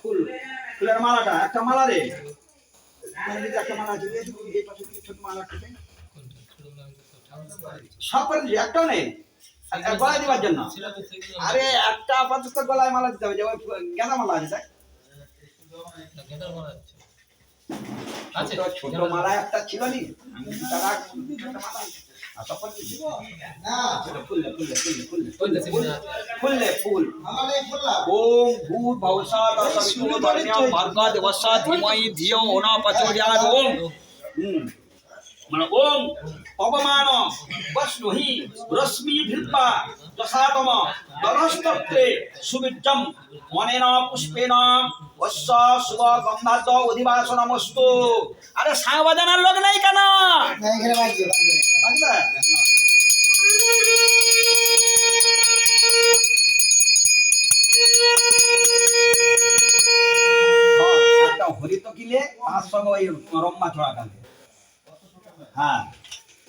ফুল, ফুলের মালাটা, একটা মালা রে। ছোট মালা একটাও নেই। গলায় জন্য। আরে, একটা আপাতত গলায় মালা দিতে হবে, যে গেঁদা মালা আছে, দেখ। ছোট মালা একটা ছিল নি? ওম ভূত ভবসাৎ সবিতুর্বরেণ্যং ভর্গো দেবস্য ধীমহি ধিয়ো ন প্রচোদয়াৎ ওম হুম। মানে ওম অপমান বস্নুহি রশ্মি ভিল্পা যথাতম দনস্তত্রে সুবিজ্জম বস্য শুভ গন্ধার্দ অধিবাসনমস্তু আরে সাঁ বাজানোর লোক নেই কেন? বাজবে? একটা হরিত কিলে তার সঙ্গে ওই রম্মা ছড়া কালে হ্যাঁ।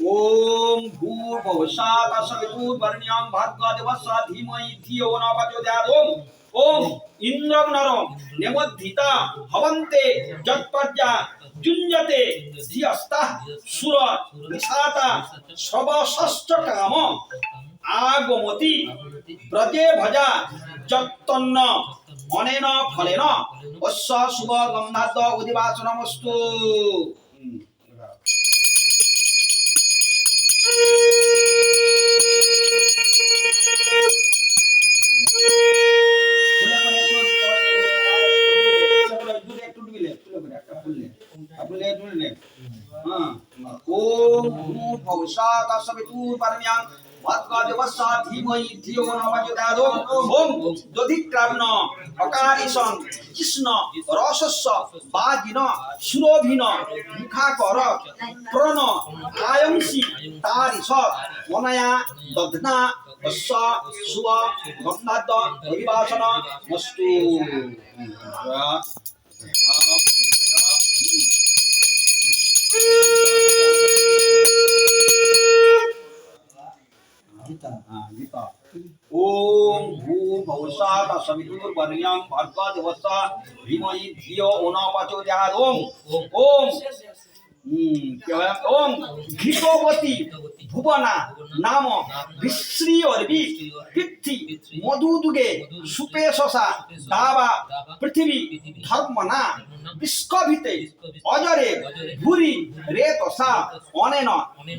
ওম ভূর্ভুবস্যাৎ সবিতুর্বরেণ্যং ভর্গো দেবস্য ধীমহি ধিয়ো ন প্রচোদয়াৎ ওম ওম ইন্দ্রং নরং নেমদ্ধিতা, ভবন্তে যৎপর্যা, যুঞ্জতে ধিয়স্তা সুর নিশাতা সবশশ্চ কাম। আগমতি, ব্রজে ভজা, যত্তন্ন। অনেন, ফলেন। অশ্ব, শুভ গন্ধাদ্য অধিবাসনমস্তু। হুম। ফুলে আর ফুলে একটু ডুবিলে হ্যাঁ ওম ভূত ভবসাৎ সবিতুর্বরেণ্যং ভর্গো দেবস্য ধীমহি ধিয়ো ন প্রচোদয়াৎ ওম দধিক্রাম্ন অকারিসং কৃষ্ণ রসস্য বাজিন সুরভিন মুখাকর প্রণ আয়ংসি তারিস অনয়া দগ্না অশ্ব শুভ গন্ধাদ্য অভিবাসন মস্তু গীতা ওম ভূ ভৌসাৎ সবিতুর্বরেণ্যং ভর্গো দেবস্য ধীমহি ধিয়ো ন প্রচোদয়াৎ ওম ওম ঘৃতবতী ভুবনা নাম বিশ্রী অর্বি পৃথ্বী মধুদুগে সুপে শশা দাবা পৃথিবী ধর্মনা বিস্কভিতে অজরে ভুরি রেতসা অনেন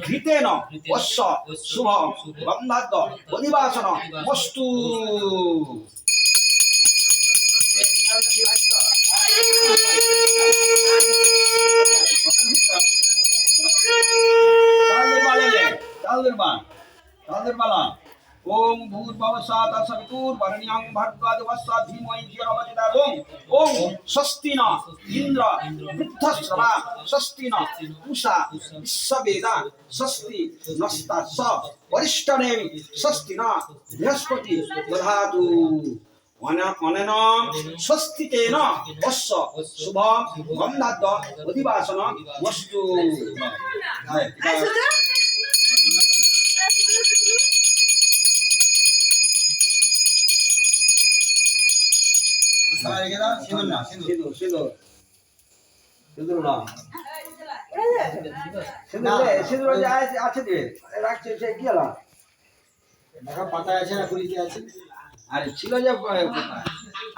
ঘৃতেন অশ্ব শুভ অধিবাসন মস্তু চালের বালেলে चालदर्मा चालदर्माला ओम भूर्भवसात असवितुर्वरण्यां भर्गादवस्सा धीमहि धियावधिदारों ओम स्वस्ति न इन्द्र वृद्धश्रवा स्वस्ति न उषा विश्ववेदा स्वस्ति नस्ता स वरिष्ठनेमि स्वस्ति न बृहस्पति दधातु অনেন অশ্ব শুভ গন্ধাদ্য অধিবাসন মস্তু। সিঁদুর সিঁদুর। সিঁদুর না সিঁদুর দে, সিঁদুর ওই যে আছে আছে রাখছে সে কি হলো? পাতা আছে না কুড়িতে আছে? আরে ছিল যে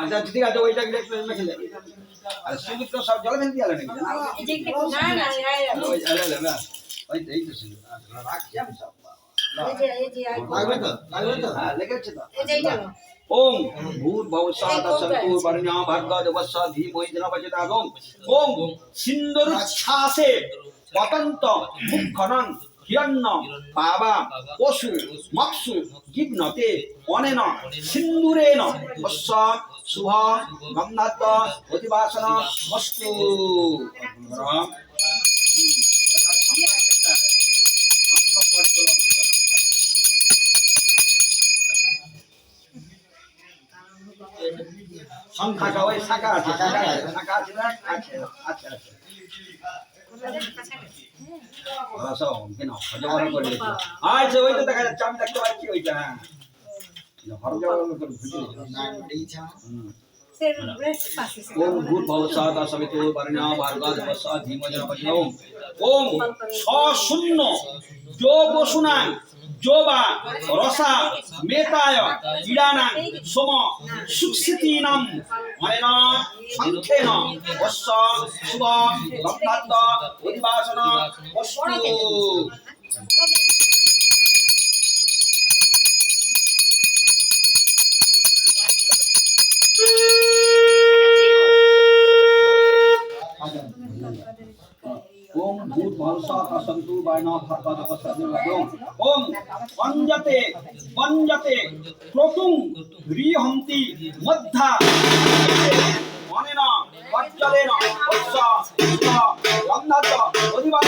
আচ্ছা ঠিক আছে ওইটা মেখে আর সিঁদুর তো সব জলে ফেলে দিয়ে নাকি? ওই এই তো রাখছি আমি সব। লাগবে তো? লাগবে তো? হ্যাঁ লেগেছে তো। ওম ভূত সন্তু দেবস্য ধীমহি ওম ওম সিন্দুরচ্ছাসে পতন্ত হিরণ্য পাবা পশু মৎসু জীবনতে অনেন সিন্দুরেন বস্য শুভ, গন্ধাত্ম অধিবাসন মস্তু। সংখ্যাটা ওই শাখা আছে শাখা আছে শাখা আছে না? আছে আছে আছে আচ্ছা ওই তো দেখা যাচ্ছে আমি দেখতে পাচ্ছি ওইটা হ্যাঁ ओम भूत भवसात असवितो वर्णा भार्गव वसा धीमजना पतिनो ओम स शून्य जो बसुनां যোবা রসা মেতায় ইড়ানা সোম সুক্ষিতীনাম মনেন সংখ্যেন অশ্ব শুভ লগ্নাত্ম অধিবাসন অশ্ব वस्तु ओम भूर्भुवस्सः सन्तु वरेण्यः भार्गवस्सः धीमहि ओम पंजते पंजते ক্রতুং গৃহন্তি মধ্যা অনেন বজ্জলেন বৎস গন্ধাচ অধিবাস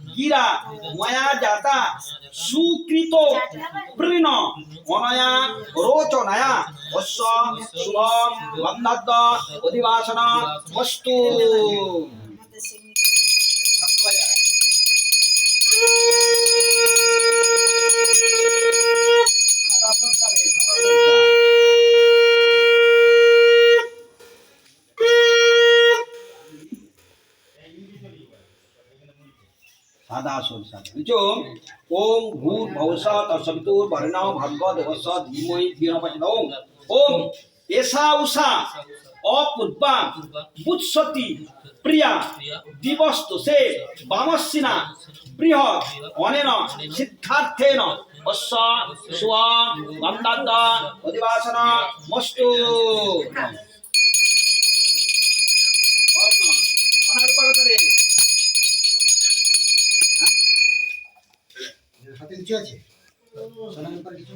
গিরা ময়া জাতা সুকৃত পৃণ অনয়া রোচনায়া অশ্ব শুভ বন্ধাদ্দ অধিবাসন বস্তু বুঝছ ওম ভূত ভবসা তৎসবিতুর বর্ণাও ভাগ্য দেবস্য ধীমহি ধিয় পচত ওম ওম এষা উষা অপূর্বা বুৎসতি প্রিয়া দিবস্তু সে বামস্বিনা বৃহৎ অনেন সিদ্ধার্থেন অশ্ব শুভ গন্ধাদ্দ অধিবাসন মস্তু। অনারূপাগতরে হাতে কিছু আছে? সোনার ব্যাপার কিছু?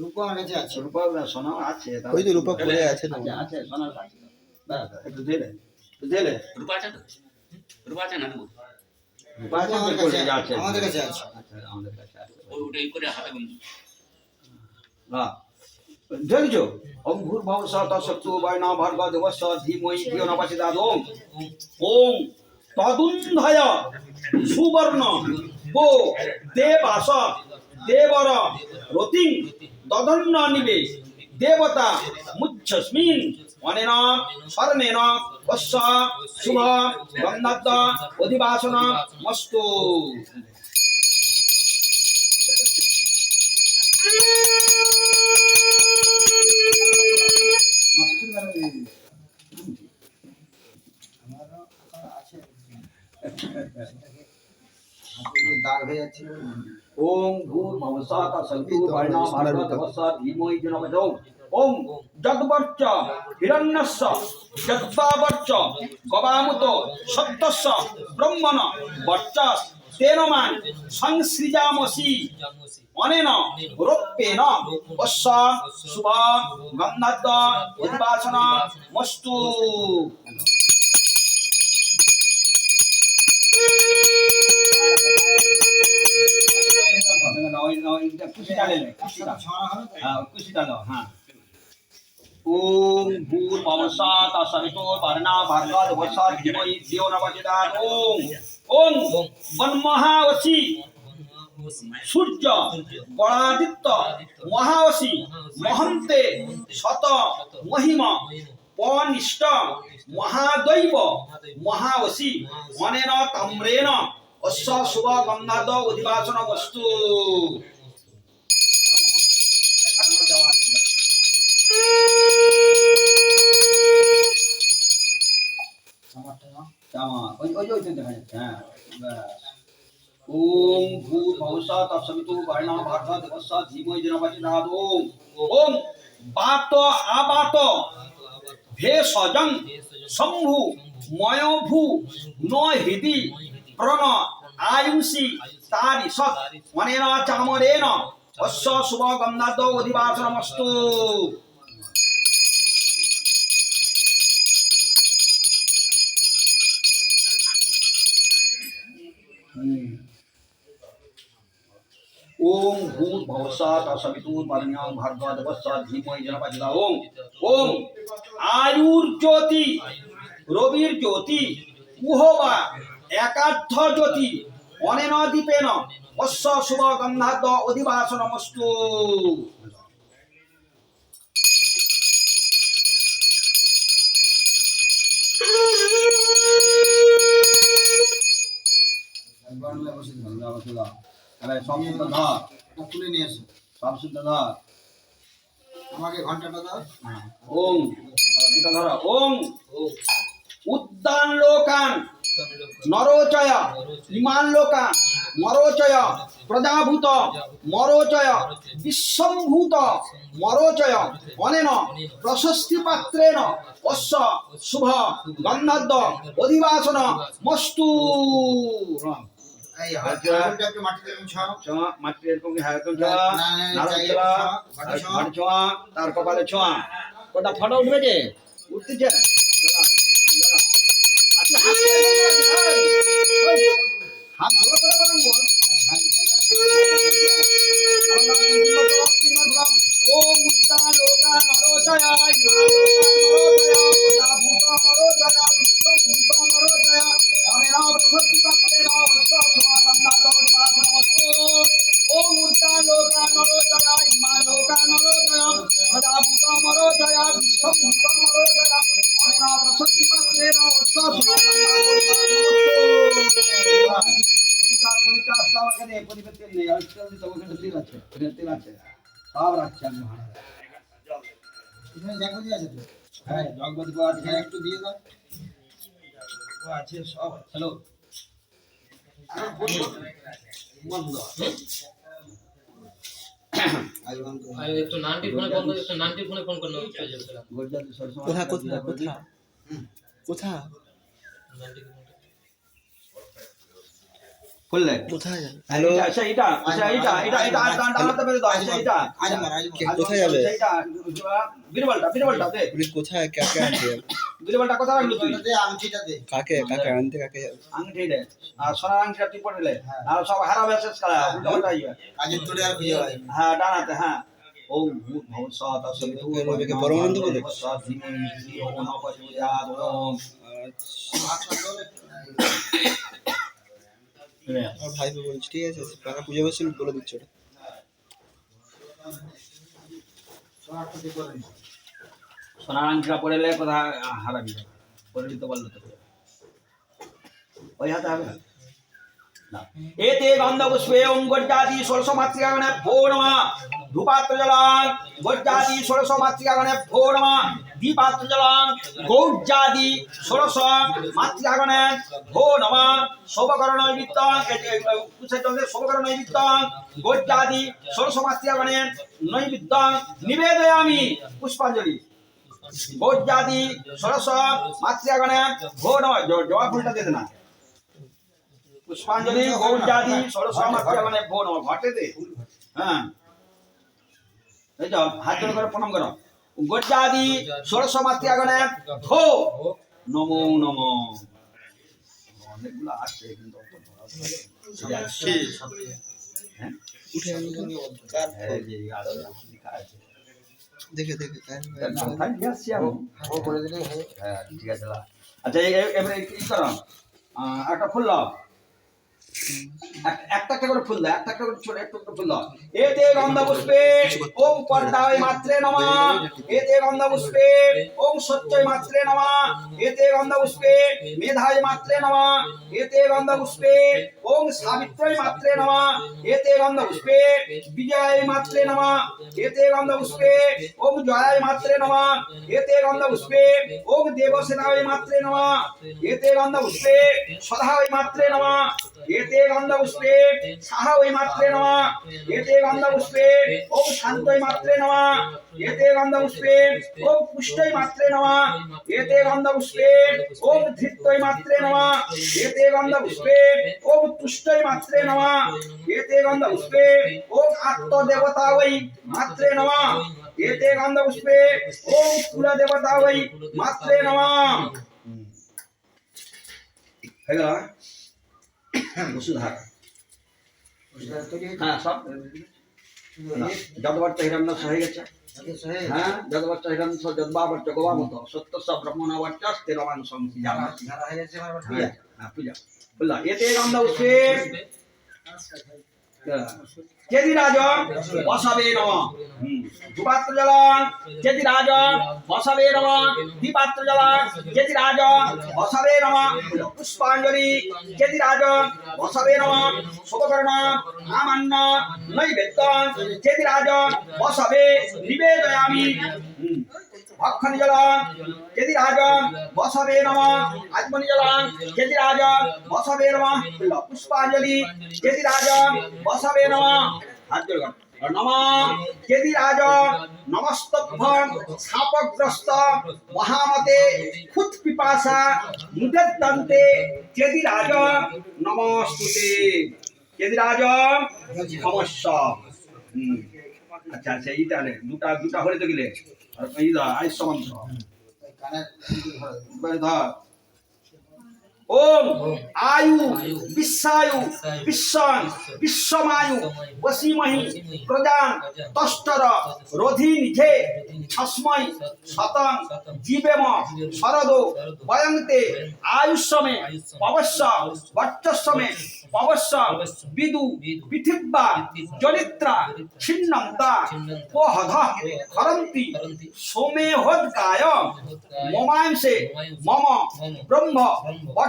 রূপ আমার কাছে আছে। রূপা সোনা আছে ওই তো রূপা পড়ে আছে তো। আছে, আছে আছে ব্যাস, একটু ধীরে একটু ধীরে রূপা আছে তো? রূপা আছে না নেব রূপা আছে, আমার কাছে যাচ্ছে। আমাদের কাছে আছে। আচ্ছা, আমাদের কাছে আছে। ওই করে হাতে গুনছি। দেখছ ওম ভূর্ভুব তৎসত্তু বয়না ভার্গ দেবস্য ধীমহি ধিয় নপচিদাদ ওম ওম তদুন্ধয় সুবর্ণ। গো দেবাস দেবর রতিং দধন্য নিবে দেবতা মুচ্ছস্মিন অনেন স্বর্ণেন বস্য শুভ গন্ধাদ্দ অধিবাসন, মস্তু। আমার শ্বশুর বাড়ি আমারও আছে হাতে যে ওম ভূর ভবসাত সন্তু বর্ণা ভারত ভবসা ধীমহি জনমজৌ ওম যদ্বর্চ হিরণ্যস্য যদ্বাবর্চ গবামুত সত্যস্য ব্রহ্মণ বর্চস তেন সংসৃজামসি অনেন অশ্ব শুভ গন্ধাদ্য উদ্বাসন মস্তু। কুশিটা লে কুশিটা ছড়া হবে তো হ্যাঁ। ওম ভূর্ভুবস্সা তৎসবিতো বর্ণা ভার্গব দেবস্য ধীমহি ধিयो ন প্রচোদয়াৎ ওম ওম বন্মহাওসি সূর্য বড়াদিত্য মহাওসি মহন্তে শত মহিমা মহাদৈব মহাওসি অশ্ব শুভ গন্ধাদ অধিবাসন বস্তু। দেখা যাচ্ছে হ্যাঁ ব্যাস ওম ভূত ভবসা তৎসবিতু বর্ণা ভার্গা দেবস্যা ধীমহি জনপতিনাদ ওম ওম বাত আবাত ভেষজং শম্ভু ময়ভূ ন প্রণ আয়ুষি তারি সৎ মনেন চামরেণ অশ্ব শুভ গন্ধাদ অধিবাসনমস্তু ওম ভূত ভবসা তৎসবিতু বর্ণা ভার্গা দেবস্যা ধীমহি জনপতিনাদ ওম ওম আয়ুর জ্যোতি রবির জ্যোতি উহবা একার্ধ জ্যোতি অনেন দ্বীপেন অশ্ব শুভ গন্ধাদ্য আমাকে ঘন্টাটা দাও। ওম। দুটো ধরো। ওম। উদ্যান লোকান। নরোচয় ইমান লোকান মরোচয় প্রজাভূত মরোচয় বিশ্বম্ভূত মরোচয় অনেন প্রশস্তি পাত্রেণ অশ্ব শুভ গন্ধাদ্য অধিবাসন মস্তু। তার কপালে ছোঁয়া। ওটা ফটো উঠবে যে? উঠতেছে। হাত এরকম করে বরং বল। ও উদ্দান লোকা নরোজয়া, ইমা লোকা নরোজয়া, সোয়াগন্ধাত আছে সব রাখছি আমি ভাড়া এখানে দেখো যে আছে হ্যাঁ জগবতী এখানে একটু দিয়ে দাও আছে সব হ্যালো বন্ধ আই ওয়ান্ট টু খুললে কোথায় যাবে? হ্যালো? আচ্ছা এটা আচ্ছা এটা এটা এটা ডান ডানাতে বেরে দাও আচ্ছা এটা কে- মার কোথায় যাবে? এটা বীরবলটা বীরবলটা দে। পুলিশ কোথায় কাকে আনতে যাবে? বীরবলটা কোথায় রাখলি তুই? দে আংটিটা দে। কাকে কাকে আনতে কাকে? আংটি দে। আর সোনার আংটিটা তুই পড়লে আর সব হারাবে শেষ করা উল্টা উল্টা ইয়ে কাজের তোরে আর খুঁজে পাই হ্যাঁ ডানাতে হ্যাঁ। ওম ভূত পরমানন্দ বলে? ভবসাত ধীমহি ধিয়ো ন প্রচোদয়াৎ ওম আমার ভাই বলছি ঠিক আছে কাকা পুজো করছিল বলে দিচ্ছ ওটা। সোনার আংটিটা পড়লে কোথায় হারাবি পরে দিতে পারলে তো। ওই হাতে হবে এতে গন্ধপুষ্পে ওম ষোড়শ মাতৃকাগণে ভো নমঃ ধূপাত্র জলান গর্জাদি ষোড়শ মাতৃকাগণে ভো নমঃ দীপাত্র জলান গৌর্জাদি ষোড়শ মাতৃকাগণে ভো নমঃ শোভকরণ নৈবিত্তং শোভকরণ নৈবিত্তং গর্জাদি ষোড়শ মাতৃকাগণে নৈবিত্তং নিবেদয়ামি, পুষ্পাঞ্জলি। গৌর্জাদি ষোড়শ মাতৃকাগণে ভো নমঃ জবা ফুলটা দিয়ে না পুষ্পাঞ্জলি গৌরজাতি ষোড়শ মাত্রা ভো বোন ঘটে দে। হ্যাঁ। এই তো হাত জোড় করে প্রণাম করো। গৌরজাতি ষোড়শ মাত্রা গণে ধো নমো নমো। অনেকগুলো কিন্তু না। হ্যাঁ? হ্যাঁ, এই যে আছে, লেখা আছে। দেখে দেখে আসছি হয় হ্যাঁ, আচ্ছা একটা ফুল এক- একটা একটা করে ফুল দাও একটা একটা করে ছোট একটু একটু ফুল দাও এতে গন্ধ পুষ্পে, ওম পর্দায় মাত্রে নমা। এতে গন্ধ পুষ্পে, ওম সত্যই মাত্রে নমা। এতে গন্ধ পুষ্পে, মেধায় মাত্রে নমা। এতে গন্ধ পুষ্পে, ওম সাবিত্রই মাত্রে নমা। এতে গন্ধ পুষ্পে, বিজয় মাত্রে নমা। এতে গন্ধ পুষ্পে, ওম জয় মাত্রে নমা। এতে গন্ধ পুষ্পে, ওম দেবসেনায় মাত্রে নমা। এতে গন্ধ পুষ্পে, সদায় মাত্রে নমা। এতে এতে গন্ধপুষ্পে সাহা ওই মাত্রে নমা এতে গন্ধপুষ্পে ওম শান্তই মাত্রে নমা এতে গন্ধপুষ্পে ওম পুষ্টই মাত্রে নমা এতে গন্ধপুষ্পে ওম ধৃত্তই মাত্রে নমা এতে গন্ধপুষ্পে ওম তুষ্টই মাত্রে নমা এতে গন্ধপুষ্পে ওম আত্মদেবতা ওই মাত্রে নমা এতে গন্ধপুষ্পে ওম কুল দেবতা ওই মাত্রে নমা হয়ে গেল বসুধারা হ্যাঁ সব যদবাচ্চ হিরণ্য হয়ে গেছে হ্যাঁ যদবাচ্চ হিরণ্য যদবাবচ্চ গোবামত সত্য সব ব্রহ্মণবাচ্চ স্থিরমান সংসি জানা হ্যাঁ হ্যাঁ পূজা বললা এতে গন্ধ উঠে চেদি রাজন বসাবে নম। দুপাত্র জলন চেদি রাজন বসাবে নম। দ্বিপাত্র জলন চেদি রাজন বসাবে নম। পুষ্পাঞ্জলি চেদি রাজন বসাবে নম। নিবেদয়ামি। অক্ষণি জলন চেদি রাজন বসাবে নম। আজমনি জলন চেদি রাজন বসাবে নম। পুষ্পাঞ্জলি চেদি রাজন বসাবে নম। হাত। নম। চেদি রাজন নমস্তভ্যং সাপগ্রস্ত মহামতে খুত পিপাসা, মুদত্তন্তে চেদি রাজন নমস্তুতে। চেদি রাজন সমস্যা আচ্ছা আচ্ছা এইটা নে, দুটা দুটা হলে তো গেলে। আর এই দা ওম আয়ু বিশ্বায়ু বিশ্বং বিশ্বমায়ু বসিমহি প্রজান তষ্টর রোধি নিধে ছস্মৈ শতং জীবেম শরদ বয়ন্তে আয়ুষ্যমে পবস্য বর্চস্যমে পবস্য বিদু পৃথিব্বা জনিত্রা ছিন্নন্তা। পোহধ হরন্তি। সোমে হদ্গায় মমাংসে মম ব্রহ্ম।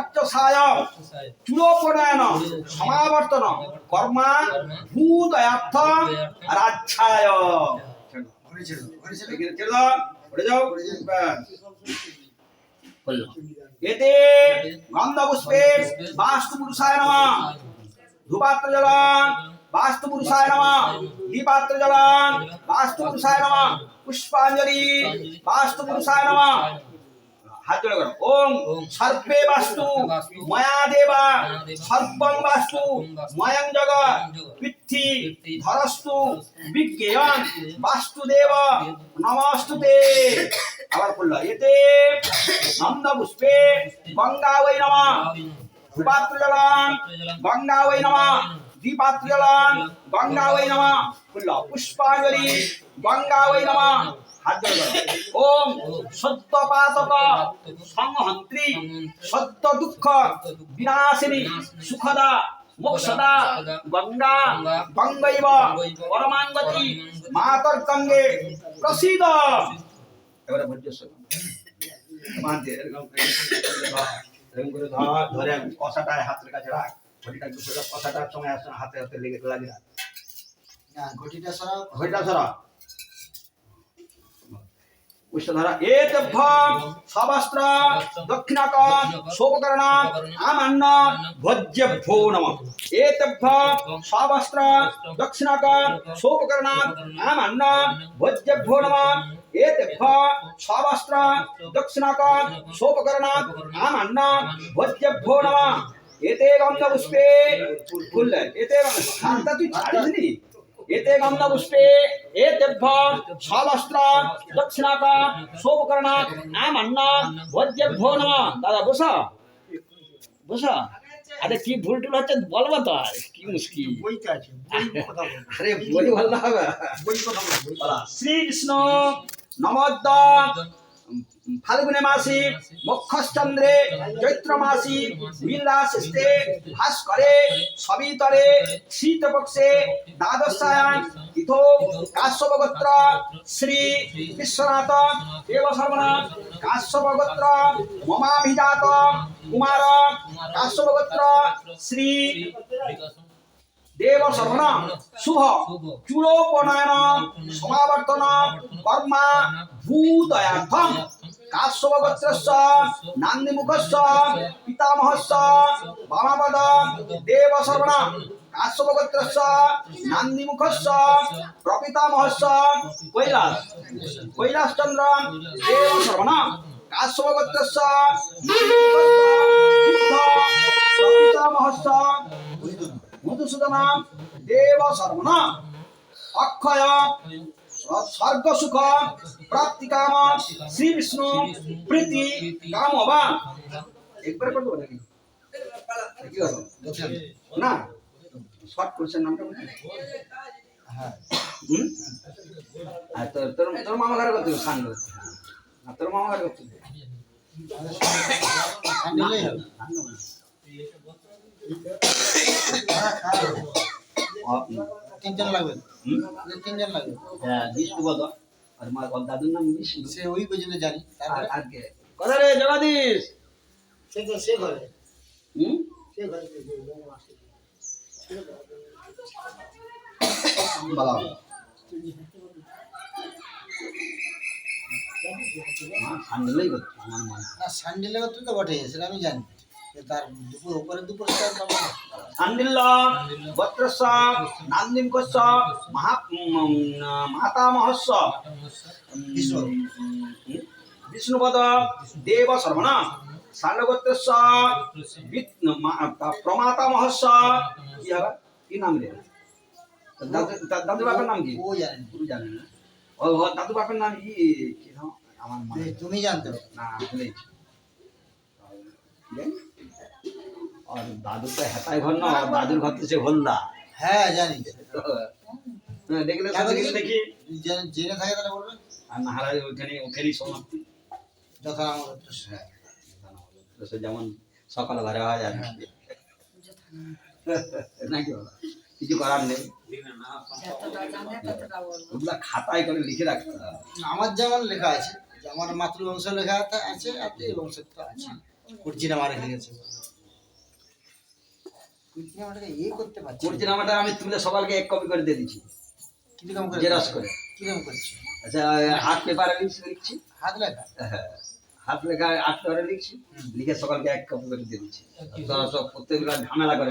বর্চসায় চূড়োপনয়ন সমাবর্তন, কর্মা, ভূতয়ার্থ। করল এতে গন্ধপুষ্পে বাস্তু পুরুষায় নমঃ। ধূপাত্র জলং বাস্তু পুরুষায় নমঃ। দীপাত্র জলং বাস্তু পুরুষায় নমঃ। পুষ্পাঞ্জলি বাস্তু পুরুষায় নমঃ। হাত জোড়া করো। ওম সর্পে বাস্তু ময়া দেবা সর্বং বাস্তু ময়ং জগৎ পৃথ্বী ধরস্তু বিজ্ঞান বাস্তুদেব নমস্তুতে। আবার বলল এতে নন্দ পুষ্পে গঙ্গা ওই নমঃ। ধূপাত্র জলং গঙ্গা ওই নমঃ। গঙ্গা ওই নমঃ। বলল পুষ্পাঞ্জলি গঙ্গা ওই নমঃ। ওম সত্য পাতক সংহন্ত্রী সত্য দুঃখ বিনাশিনী সুখদা মোক্ষদা গঙ্গা গঙ্গৈব পরমাঙ্গতি মাতর গঙ্গে প্রসিদ। এবারে ভোজ্য মানতে এরকম এরকম করে ধর ধরে কষাটায় হাতের কাছে রাখ। ঘটিটা কষাটার সময় আসে হাতে হাতে লেগে লাগে না। ঘটিটা সরাও। ঘটিটা ধরা উষ্ণধারা এতভ্যং সবস্ত্র দক্ষিণাকন শোককরণ আমান্ন ভোজ্যভ্যো নম এতভ্যং সবস্ত্র দক্ষিণাকন শোককরণ আমান্ন ভোজ্যভ্যো নম এতভ্যং সবস্ত্র দক্ষিণাকন শোককরণ আমান্ন ভোজ্যভ্যো নম এতে গন্ধ পুষ্পে ফুললে এতে শান্তা তুই ছাড়িসনি গন্ধ পুষ্পে এতেভ্য সবস্ত্র দক্ষিণাকা শোভকরণ আমান্ন ভোজ্যভ্যো নম। দাদা বসা। বসা। আরে কি ভুল টুল হচ্ছে বলব তো? আর কি মুশকিল। বই আরে বলতে হবে। বই কথা বল বই। বলা শ্রীকৃষ্ণ নমদ্দ ফাল্গুনে মাসি মক্ষশ্চন্দ্রে চৈত্র মাসি মিল্লাশিস্তে ভাস্করে, সবিতরে, শীতপক্ষে, দ্বাদশায়ান ইথো কাশ্যপগোত্র, শ্রী বিশ্বনাথ দেব সর্বনা কাশ্যপগোত্র, মমাভিজাত, কুমার, কাশ্যপগোত্র, শ্রী দেব সর্বনা শুভ। চূড়োপনয়ন, সমাবর্তন, কর্মা ভূতয়ার্থম কাশ্যপ গোত্রস্য নান্দিমুখস্য পিতামহস্য বামাপদ দেব সর্বণা কাশ্যপ গোত্রস্য নান্দিমুখস্য প্রপিতামহস্য কৈলাস কৈলাসচন্দ্র দেব সর্বণা কাশ্যপ গোত্রস্য নান্দিমুখস্য প্রপিতামহস্য মধুসূদন দেব সর্বণা অক্ষয় স্বর্গ সুখ প্রাপ্তি কাম শ্রী বিষ্ণু প্রীতি কাম বা। একবার করে দেবো নাকি? না শর্ট কোশ্চেন নামটা হ্যাঁ। আর তোর তোর তোর মামা ঘরে করতে সান করতে আর তোর মামা ঘরে করতে হবে তিনজন লাগবে। তিনজন লাগবে। হ্যাঁ বিষ্ণু আর মা দাদুর নাম বিষ্ণু সে ওই পর্যন্ত জানি। আর কে? কথা রে জগদীশ? সে তো সে ঘরে। হুম? সে ঘরে বলা সান্ডেলেই করছে আমার মনে। না কথা তো বটে সেটা আমি জানি। যে তার দুপুর উপরে দুপুর স্টার পাবো না নান্দিম কস্য মহা মাতামহস্য বিষ্ণু। বিষ্ণুপদ দেব মা- তা- প্রমাতামহস্য কি হবে? কি নাম রে? দাদু- বাপের নাম কি? ও জানি পুরো জানেন না। ও দাদু বাপের নাম কি? আমার তুমি- তুমি জানতে না ভুলেছি আর দাদু তো হেতায় ঘর না আর দাদুর ঘর তো সে হলদা হ্যাঁ জানি। হ্যাঁ, দেখলে দেখি। জেনে- থাকে তাহলে বলবে। আর না হারাই ওইখানে ওখানেই সমাপ্তি যথা হ্যাঁ যেমন সকাল ঘরে হয়। আর নাকি কিছু করার নেই। ওগুলা খাতায় করে লিখে রাখতে হবে। আমার যেমন লেখা আছে আমার মাতৃবংশ লেখা আছে- আর এই বংশের তো আছে। কুর্চি নামা রেখে গেছে করতে পারছি আমি তুলে এক কপি করে দিয়ে দিচ্ছি। কীরকম করে জেরক্স করে। কীরকম করছি? আচ্ছা হাত পেপারে লিখছি লিখছি। হাত লেখা? হ্যাঁ, হাত লেখা আট পেপারে লিখছি লিখে সকালকে এক কপি করে দিয়ে দিচ্ছি। ঝামেলা করে